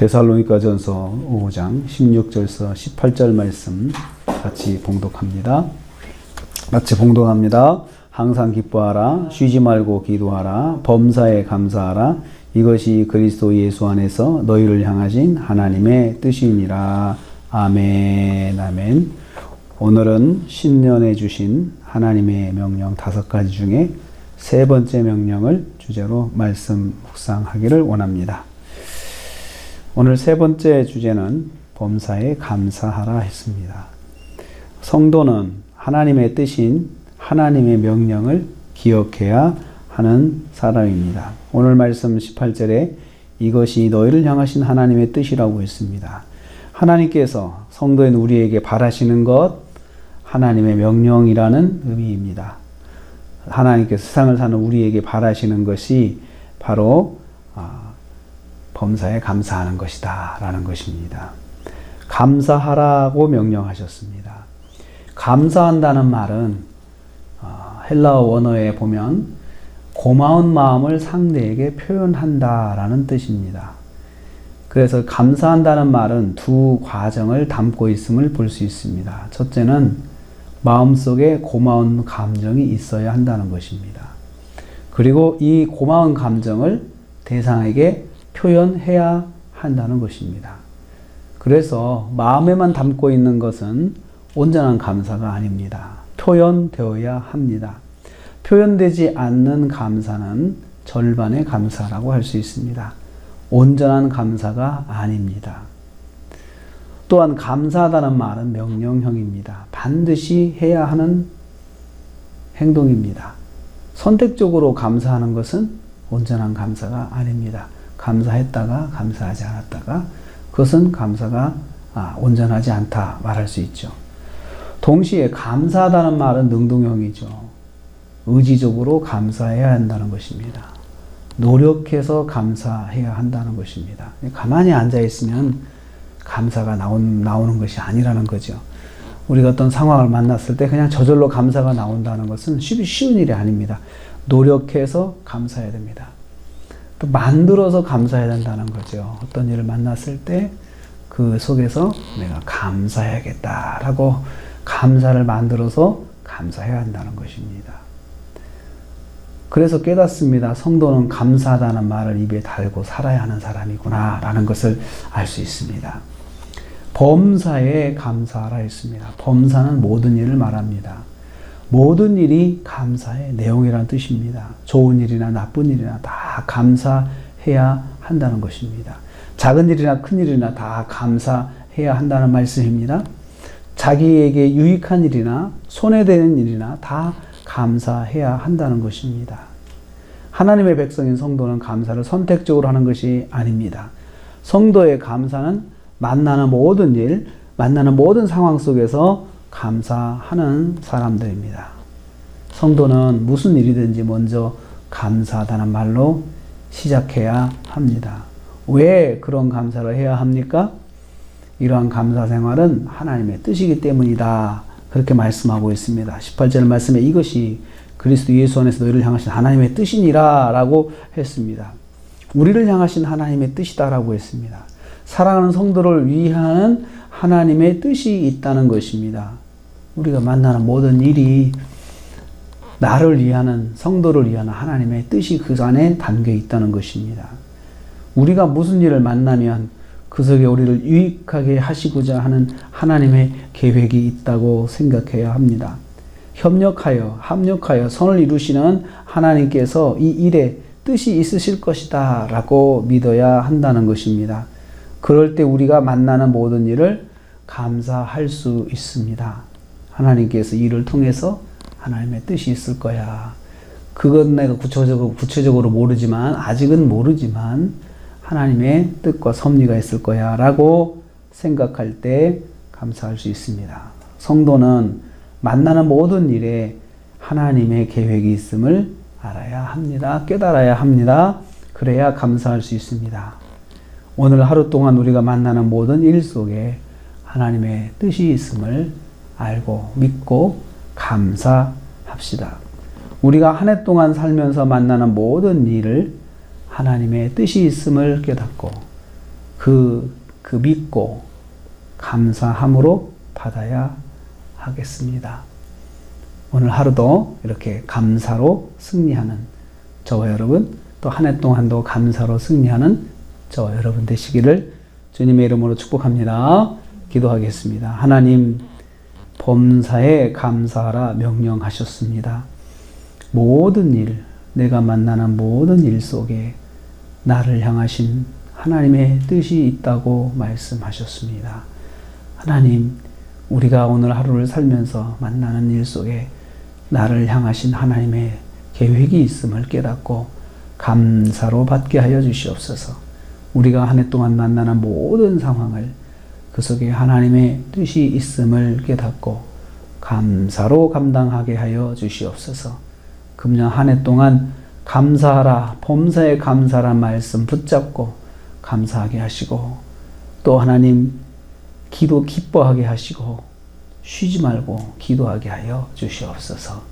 데살로니가전서 5장 16절서 18절 말씀 같이 봉독합니다. 같이 봉독합니다. 항상 기뻐하라 쉬지 말고 기도하라 범사에 감사하라 이것이 그리스도 예수 안에서 너희를 향하신 하나님의 뜻이니라 아멘 아멘 오늘은 신년에 주신 하나님의 명령 다섯 가지 중에 세 번째 명령을 주제로 말씀 묵상하기를 원합니다. 오늘 세 번째 주제는 범사에 감사하라 했습니다. 성도는 하나님의 뜻인 하나님의 명령을 기억해야 하는 사람입니다. 오늘 말씀 18절에 이것이 너희를 향하신 하나님의 뜻이라고 했습니다. 하나님께서 성도인 우리에게 바라시는 것 하나님의 명령이라는 의미입니다. 하나님께서 세상을 사는 우리에게 바라시는 것이 바로 범사에 감사하는 것이다. 라는 것입니다. 감사하라고 명령하셨습니다. 감사한다는 말은 어, 헬라어 원어에 보면 고마운 마음을 상대에게 표현한다 라는 뜻입니다. 그래서 감사한다는 말은 두 과정을 담고 있음을 볼 수 있습니다. 첫째는 마음속에 고마운 감정이 있어야 한다는 것입니다. 그리고 이 고마운 감정을 대상에게 표현해야 한다는 것입니다. 그래서 마음에만 담고 있는 것은 온전한 감사가 아닙니다. 표현되어야 합니다. 표현되지 않는 감사는 절반의 감사라고 할 수 있습니다. 온전한 감사가 아닙니다. 또한 감사하다는 말은 명령형입니다. 반드시 해야 하는 행동입니다. 선택적으로 감사하는 것은 온전한 감사가 아닙니다. 감사했다가 감사하지 않았다가 그것은 감사가 아, 온전하지 않다 말할 수 있죠. 동시에 감사하다는 말은 능동형이죠. 의지적으로 감사해야 한다는 것입니다. 노력해서 감사해야 한다는 것입니다. 가만히 앉아 있으면 감사가 나온, 나오는 것이 아니라는 거죠. 우리가 어떤 상황을 만났을 때 그냥 저절로 감사가 나온다는 것은 쉽, 쉬운 일이 아닙니다. 노력해서 감사해야 됩니다. 또 만들어서 감사해야 된다는 거죠. 어떤 일을 만났을 때 그 속에서 내가 감사해야겠다라고 감사를 만들어서 감사해야 한다는 것입니다. 그래서 깨닫습니다. 성도는 감사하다는 말을 입에 달고 살아야 하는 사람이구나 라는 것을 알 수 있습니다. 범사에 감사하라 했습니다. 범사는 모든 일을 말합니다. 모든 일이 감사의 내용이라는 뜻입니다. 좋은 일이나 나쁜 일이나 다 감사해야 한다는 것입니다. 작은 일이나 큰 일이나 다 감사해야 한다는 말씀입니다. 자기에게 유익한 일이나 손해되는 일이나 다 감사해야 한다는 것입니다. 하나님의 백성인 성도는 감사를 선택적으로 하는 것이 아닙니다. 성도의 감사는 만나는 모든 일, 만나는 모든 상황 속에서 감사하는 사람들입니다. 성도는 무슨 일이든지 먼저 감사하다는 말로 시작해야 합니다. 왜 그런 감사를 해야 합니까? 이러한 감사 생활은 하나님의 뜻이기 때문이다. 그렇게 말씀하고 있습니다. 18절 말씀에 이것이 그리스도 예수 안에서 너희를 향하신 하나님의 뜻이니라 라고 했습니다. 우리를 향하신 하나님의 뜻이다라고 했습니다. 사랑하는 성도를 위하는 하나님의 뜻이 있다는 것입니다. 우리가 만나는 모든 일이 나를 위하는 성도를 위하는 하나님의 뜻이 그 안에 담겨 있다는 것입니다. 우리가 무슨 일을 만나면 그 속에 우리를 유익하게 하시고자 하는 하나님의 계획이 있다고 생각해야 합니다. 협력하여 합력하여 선을 이루시는 하나님께서 이 일에 뜻이 있으실 것이다 라고 믿어야 한다는 것입니다. 그럴 때 우리가 만나는 모든 일을 감사할 수 있습니다. 하나님께서 일을 통해서 하나님의 뜻이 있을 거야. 그건 내가 구체적으로, 구체적으로 모르지만, 아직은 모르지만, 하나님의 뜻과 섭리가 있을 거야. 라고 생각할 때 감사할 수 있습니다. 성도는 만나는 모든 일에 하나님의 계획이 있음을 알아야 합니다. 깨달아야 합니다. 그래야 감사할 수 있습니다. 오늘 하루 동안 우리가 만나는 모든 일 속에 하나님의 뜻이 있음을 알고 믿고 감사합시다. 우리가 한 해 동안 살면서 만나는 모든 일을 하나님의 뜻이 있음을 깨닫고 그, 그 믿고 감사함으로 받아야 하겠습니다. 오늘 하루도 이렇게 감사로 승리하는 저와 여러분, 또 한 해 동안도 감사로 승리하는 저와 여러분 되시기를 주님의 이름으로 축복합니다. 기도하겠습니다. 하나님, 범사에 감사하라 명령하셨습니다. 모든 일, 내가 만나는 모든 일 속에 나를 향하신 하나님의 뜻이 있다고 말씀하셨습니다. 하나님, 우리가 오늘 하루를 살면서 만나는 일 속에 나를 향하신 하나님의 계획이 있음을 깨닫고 감사로 받게 하여 주시옵소서. 우리가 한 해 동안 만나는 모든 상황을 그 속에 하나님의 뜻이 있음을 깨닫고 감사로 감당하게 하여 주시옵소서. 금년 한 해 동안 감사하라, 범사에 감사란 말씀 붙잡고 감사하게 하시고 또 하나님 기도 기뻐하게 하시고 쉬지 말고 기도하게 하여 주시옵소서.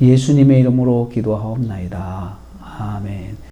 예수님의 이름으로 기도하옵나이다. 아멘.